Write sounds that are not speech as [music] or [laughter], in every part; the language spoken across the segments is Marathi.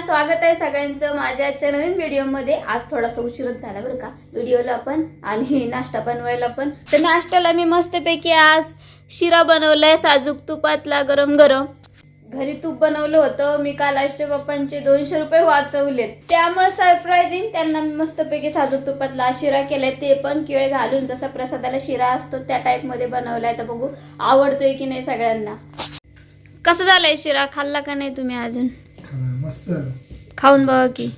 स्वागत आहे सगळ्यांचं. माझ्या आजच्या नवीन व्हिडिओमध्ये. आज थोडासा उशीरच झाला बरं का. व्हिडिओला पण आणि नाश्ता बनवायला पण. तर नाश्त्याला मी मस्तपैकी आज शिरा बनवलाय साजूक तुपातला गरम गरम. घरी तूप बनवलं होतं. मी काल आजच्या बाप्पांचे दोनशे रुपये वाचवलेत. त्यामुळे सरप्राईजिंग त्यांना मी मस्तपैकी साजूक तुपातला शिरा केलाय. ते पण केळ घालून जसा प्रसादाला शिरा असतो त्या टाईपमध्ये बनवलाय. तर बघू आवडतोय की नाही सगळ्यांना. कसं झालंय शिरा? खाल्ला का नाही तुम्ही अजून? खाणं. मस्त झालं खाऊन बघा की.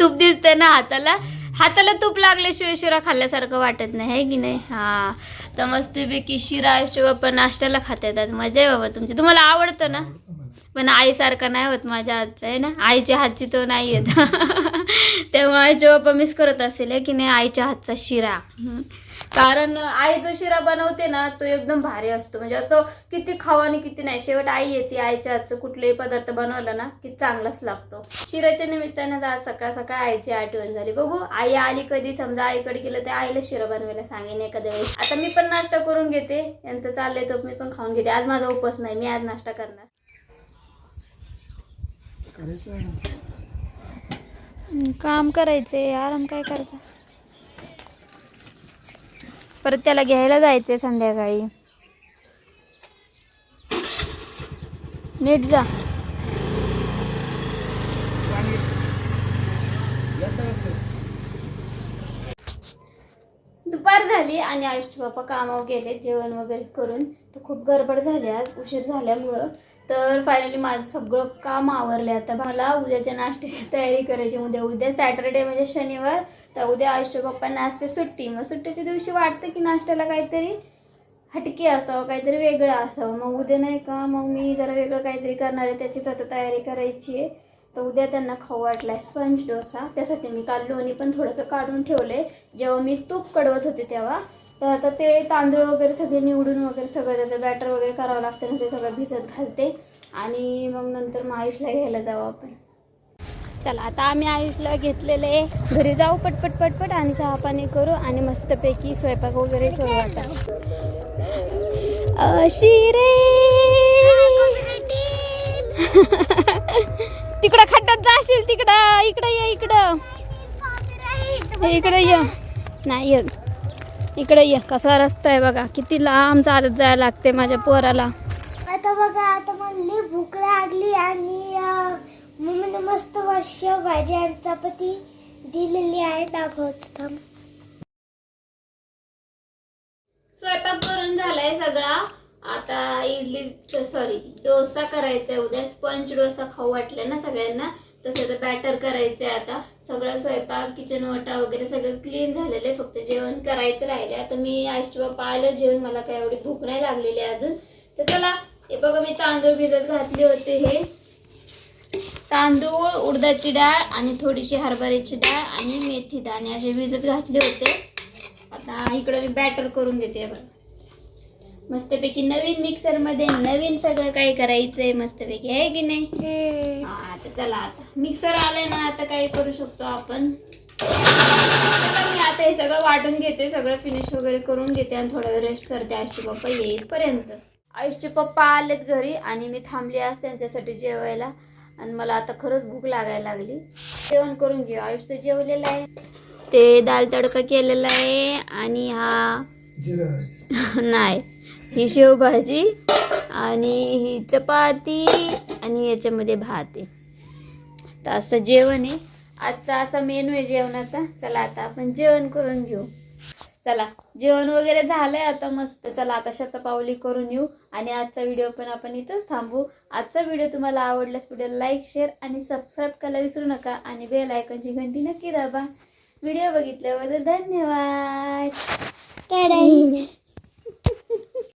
तूप दिसतंय ना हाताला. हाताला तूप लागल्याशिवाय शिरा खाल्ल्यासारखं वाटत नाही आहे की नाही? हा. तर मस्तपैकी शिरा शिवाय पण नाश्त्याला खाता येतात मजा आहे बाबा तुमची. तुम्हाला आवडतं ना. पण आईसारखा नाही होत माझ्या हातचा आहे ना? आईच्या हातची तो नाही येत. त्यामुळे आईच्या बाप्पा मिस करत असेल की नाही? आईच्या हातचा शिरा. कारण आई जो शिरा बनवते ना तो एकदम भारी असतो. म्हणजे असं किती खावा आणि किती नाही. शेवट आई येते आईच्या हातचं. कुठलेही पदार्थ बनवला ना की चांगलाच लागतो. शिराच्या निमित्तानं आज सकाळ सकाळ आईची आठवण झाली. बघू आई आली कधी? समजा आईकडे गेलं तर आईला शिरा बनवायला सांगेन एखाद्या वेळेस. आता मी पण नाश्ता करून घेते. यांचं चाललंय तर मी पण खाऊन घेते. आज माझा उपवास नाही. मी आज नाश्ता करणार. काम करायचे आराम काय करता? परत त्याला घ्यायला जायचंय संध्याकाळी. नीट जा. दुपार झाली आणि आयुष्य बापा कामावर गेले जेवण वगैरे करून. तर खूप गडबड झाली आज उशीर झाल्यामुळं. तर फायनली माझं सगळं काम आवरले आता मला उद्याच्या नाश्त्याची [laughs] तयारी करायची उद्या उद्या सॅटरडे म्हणजे शनिवार. तर उद्या आयुष्य पप्पा नाश्ते सुट्टी. मग सुट्टीच्या दिवशी वाटतं की नाश्त्याला काहीतरी हटके असावं काहीतरी वेगळं असावं. मग उद्या नाही का? मग मी जरा वेगळं काहीतरी करणार आहे. त्याचीच आता तयारी करायची आहे. तर उद्या त्यांना खाऊ वाटलाय. स्पंज डोसा. त्यासाठी मी काल लोणी पण थोडंसं काढून ठेवलंय. जेव्हा मी तूप कडवत होते तेव्हा तर आता ते तांदूळ वगैरे सगळे निवडून वगैरे सगळं त्याचं बॅटर वगैरे करावं लागतं ना ते सगळं भिजत घालते. आणि मग नंतर मग आयुषला घ्यायला जाऊ आपण. चला आता आम्ही आयुषला घेतलेलं आहे. घरी जाऊ पटपट पटपट आणि चहा पाणी करू आणि मस्तपैकी स्वयंपाक वगैरे करू आता. शिरे! [laughs] तिकडं खड्ड्यात जाशील तिकडं. इकडं ये इकडं. इकडं ये. नाही इकडे ये कसा रस्ता आहे बघा. किती लांब चालत जायला लागते माझ्या पोराला. आता बघा आता मला भूक लागली आणि मम्मीने मस्त वर्ष भाजी आणि चपाती दिलेली आहे दाखवत स्वयंपाक करून झालाय सगळा. आता इडली सॉरी डोसा करायचा आहे उद्या स्पंज डोसा खाऊ वाटलं ना सगळ्यांना. तसं तर बॅटर करायचं आहे आता. सगळं स्वयंपाक किचन वटा वगैरे सगळं क्लीन झालेलं आहे. फक्त जेवण करायचं राहिले आता मी आईची बाप्पा आलं जेवण. मला काय एवढी भूक नाही लागलेली आहे अजून. तर चला हे बघा मी तांदूळ भिजत घातले होते हे. तांदूळ उडदाची डाळ आणि थोडीशी हरभऱ्याची डाळ आणि मेथी दाणे असे भिजत घातले होते. आता इकडं मी बॅटर करून घेते बरं मस्तपैकी नवीन मिक्सरमध्ये नवीन सगळं काय करायचंय मस्तपैकी आहे की नाही? हा. आता चला आता. मिक्सर आलंय ना आता काय करू शकतो आपण. मी आता हे सगळं वाटून घेते सगळं फिनिश वगैरे करून घेते आणि थोडा वेळ रेस्ट करते. आयुषचे पप्पा येईपर्यंत. आयुषचे पप्पा आलेत घरी आणि मी थांबली आज त्यांच्यासाठी जेवायला. आणि मला आता खरंच भूक लागायला लागली. जेवण करून घेऊ. आयुष तर जेवलेला आहे. ते दाल तडका केलेला आहे आणि हा [laughs] नाही. ही शेवभाजी आणि ही चपाती आणि याच्यामध्ये भात आहे. तर असं जेवण आहे. आजचा असा मेनू आहे जेवणाचा. चला आता आपण जेवण करून घेऊ. चला जेवण वगैरे झालंय आता मस्त. चला आता शतपावली करून येऊ आणि आजचा व्हिडिओ पण आपण इथंच थांबू. आजचा व्हिडिओ तुम्हाला आवडल्यास व्हिडिओ लाईक शेअर आणि सबस्क्राईब करायला विसरू नका आणि बेल आयकॉनची घंटी नक्की दाबा. व्हिडिओ बघितल्याबद्दल धन्यवाद.